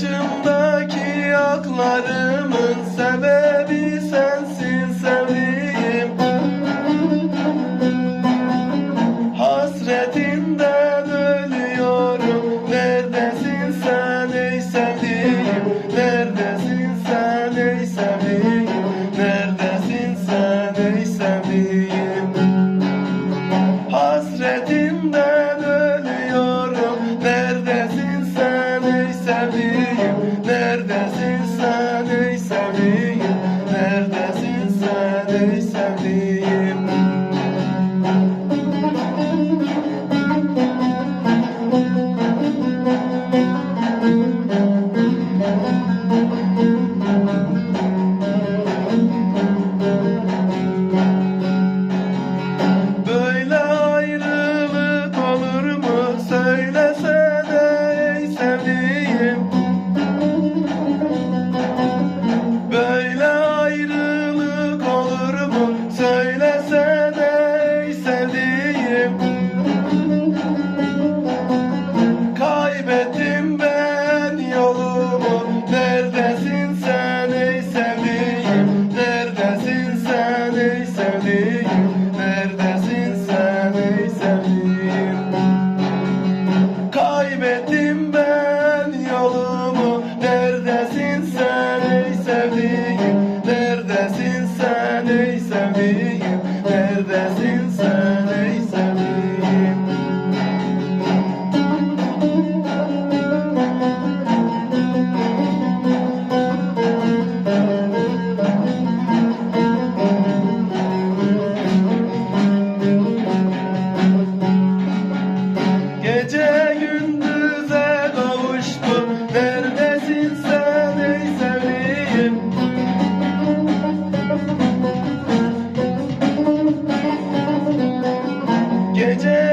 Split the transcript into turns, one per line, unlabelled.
Başımdaki aklarımın sebebi sensin sevdiğim. Hasretinden ölüyorum. Neredesin sen ey sevdiğim? Neredesin sen ey sevdiğim? Neredesin sen ey sevdiğim? service. Yeah. ages.